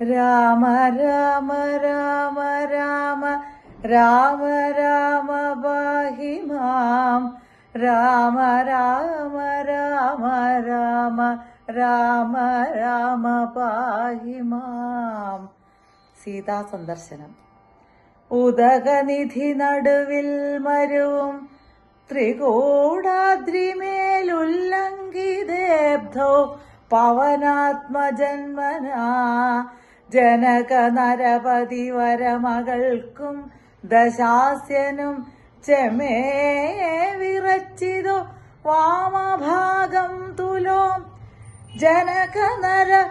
രാമ രാമ രാമ രാമ രാമ രാമ ബാഹിമാം രാമ രാമ രാമ രാമ രാമ രാമ പാഹി മാം സീതാ സന്ദർശനം ഉദകനിധി നടുവിൽ മരുവും ത്രികൂടാദ്രിമേലുല്ലംഘിതേബ്ധോ പവനാത്മജന്മനാ ജനക നരപതി വരമകൾക്കും ദശാസ്യനും ചെമേ വിറച്ചിതു വാമഭാഗം തുലോ. ജനക നര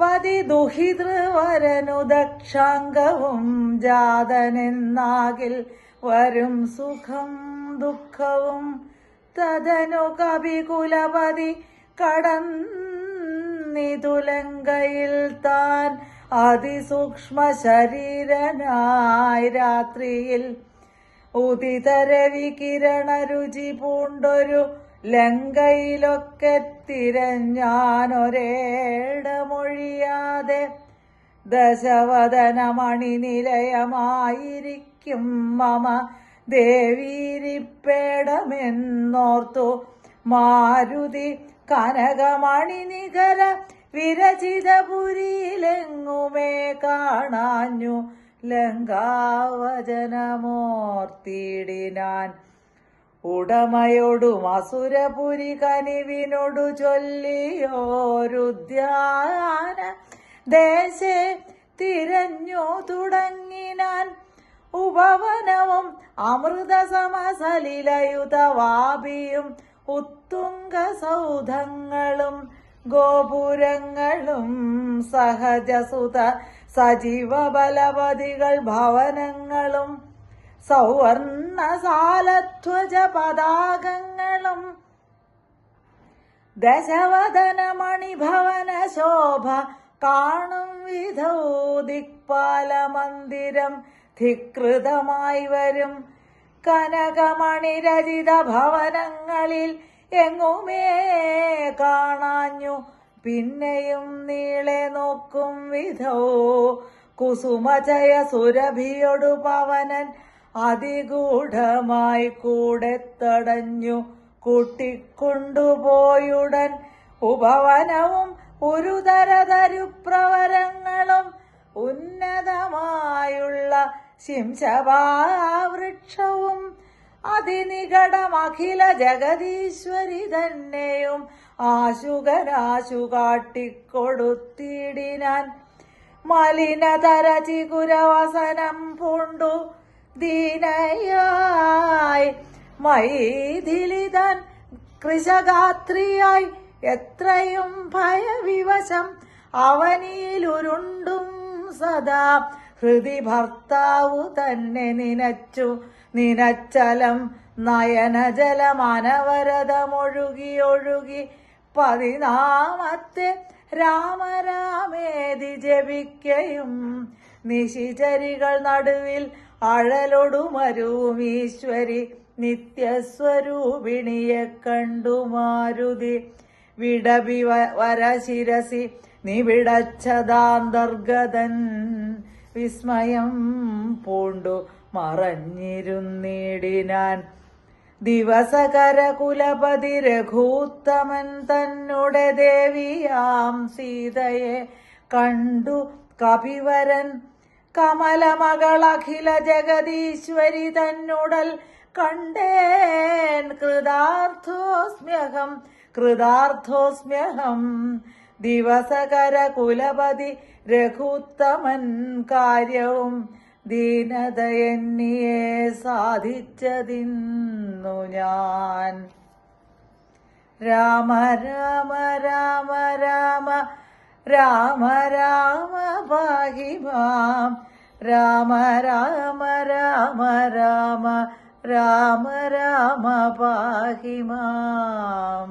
പതി ദുഹിതൃവരനു ദക്ഷാംഗവും ജാതനെന്നാകിൽ വരും സുഖം ദുഃഖവും. തദനു കവികുലപതി കടന്നിതുലങ്കയിൽ താൻ അതിസൂക്ഷ്മ ശരീരനായി രാത്രിയിൽ ഉദിതരവി കിരണ രുചി പൂണ്ടൊരു ലങ്കയിലൊക്കെ തിരഞ്ഞാനൊരേടമൊഴിയാതെ ദശവദനമണി നിലയമായിരിക്കും മമ ദേവീരിപ്പേടമെന്നോർത്തു. മാരുതി കനകമണി നികര വിരചിതപുരിയിലെങ്ങുമേ കാണാഞ്ഞു. ലങ്കാവചനമോർത്തിയിടിനാൻ. ഉടമയോടും അസുരപുരി കനിവിനോടു ചൊല്ലിയോരുദ്യാന ദേശേ തിരഞ്ഞു തുടങ്ങിനാൻ. ഉപവനവും അമൃത സമസലിലയുതവാപിയും സൗധങ്ങളും ഗോപുരങ്ങളും സഹജസുത സജീവ ബലപതികൾ ഭവനങ്ങളും സൗവർണ സാലധ്വജ പതാകങ്ങളും ദശവദന മണിഭവന ശോഭ കാണും വിധോ ദിക്പാല മന്ദിരം ധികൃതമായി വരും. കനകമണിരചിത ഭവനങ്ങളിൽ എങ്ങുമേ കാണാഞ്ഞു പിന്നെയും നീളെ നോക്കും വിധോ. കുസുമജയ സുരഭിയൊടു പവനൻ അതിഗൂഢമായി കൂടെ തടഞ്ഞു കൂട്ടിക്കൊണ്ടുപോയുടൻ ഉപവനവും ഒരു തരതരുപ്രവരങ്ങളും ഉന്നതമായുള്ള ശിംശവാവൃക്ഷവും അതിനികടം അഖില ജഗദീശ്വരി തന്നെയും ആശുകരാശു കാട്ടിക്കൊടുത്തിടിനാൻ മലിനതര ചികുരവസനം പൂണ്ടു ദീനയായി. മൈഥിലിതൻ കൃഷഗാത്രിയായി എത്രയും ഭയവിവശം അവനിലുരുണ്ടും സദാ ഹൃദി ഭർത്താവു തന്നെ നിനച്ചു. നിനച്ചലം നയനജലം അനവരതമൊഴുകി ഒഴുകി പതിനാമത്തെ രാമരാമേതി ജപിക്കയും നിശിചരികൾ നടുവിൽ അഴലൊടുമരുവും ഈശ്വരി നിത്യസ്വരൂപിണിയെ കണ്ടു മാരുതി വിടബി വ- വരശിരസി നിവിടച്ചതാന്തർഗതൻ വിസ്മയം പൂണ്ടു. മറഞ്ഞിരുന്നിടിനാൻ ദിവസകര കുലപതി രഘൂത്തമൻ തന്നുടെ ദേവിയാം സീതയെ കണ്ടു. കപിവരൻ കമലമകൾ അഖില തന്നുടൽ കണ്ടേൻ. കൃതാർത്ഥോസ്മ്യഹം കൃതാർത്ഥോസ്മ്യഹം ദിവസകര കുലപതി രഘുത്തമൻ കാര്യവും ദീനതയെന്നിയെ സാധിച്ചതിന്നു ഞാൻ രാമ രാമ രാമ രാമ രാമ രാമ പാഹി മാം രാമ രാമ രാമ രാമ രാമ രാമ പാഹി മാം